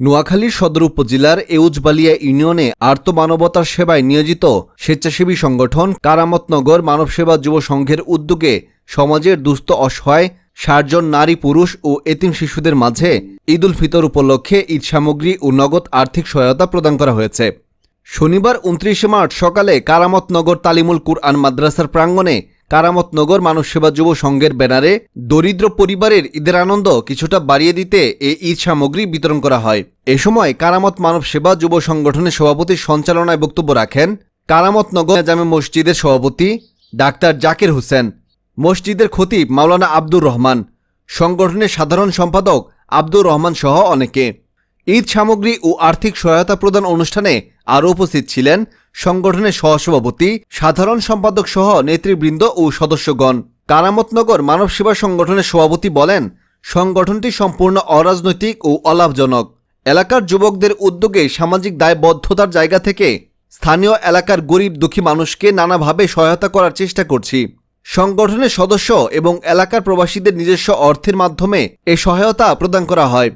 নোয়াখালীর সদর উপজেলার এউজবালিয়া ইউনিয়নে আর্ত মানবতার সেবায় নিয়োজিত স্বেচ্ছাসেবী সংগঠন কারামতনগর মানব সেবা যুব সংঘের উদ্যোগে সমাজের দুস্থ অসহায়, ষাটজন নারী পুরুষ ও এতিম শিশুদের মাঝে ঈদ উল ফিতর উপলক্ষে ঈদ সামগ্রী ও নগদ আর্থিক সহায়তা প্রদান করা হয়েছে। শনিবার উনত্রিশে মার্চ সকালে কারামতনগর তালিমুল কুরআন মাদ্রাসার প্রাঙ্গণে কারামতনগর মানব সেবা যুব সংঘের ব্যানারে দরিদ্র পরিবারের ঈদের আনন্দ কিছুটা বাড়িয়ে দিতে এই ঈদ সামগ্রী বিতরণ করা হয়। এ সময় কারামত মানব সেবা যুব সংগঠনের সভাপতির সঞ্চালনায় বক্তব্য রাখেন কারামতনগর জামে মসজিদের সভাপতি ডাক্তার জাকির হোসেন। মসজিদের খতিব মাওলানা আব্দুর রহমান। সংগঠনের সাধারণ সম্পাদক আব্দুর রহমান সহ অনেকে। ঈদ সামগ্রী ও আর্থিক সহায়তা প্রদান অনুষ্ঠানে আরও উপস্থিত ছিলেন সংগঠনের সহসভাপতি, সাধারণ সম্পাদক সহ নেতৃবৃন্দ ও সদস্যগণ। কারামতনগর মানব সেবা সংগঠনের সভাপতি বলেন, সংগঠনটি সম্পূর্ণ অরাজনৈতিক ও অলাভজনক। এলাকার যুবকদের উদ্যোগে সামাজিক দায়বদ্ধতার জায়গা থেকে স্থানীয় এলাকার গরিব দুঃখী মানুষকে নানাভাবে সহায়তা করার চেষ্টা করছি। সংগঠনের সদস্য এবং এলাকার প্রবাসীদের নিজস্ব অর্থের মাধ্যমে এ সহায়তা প্রদান করা হয়।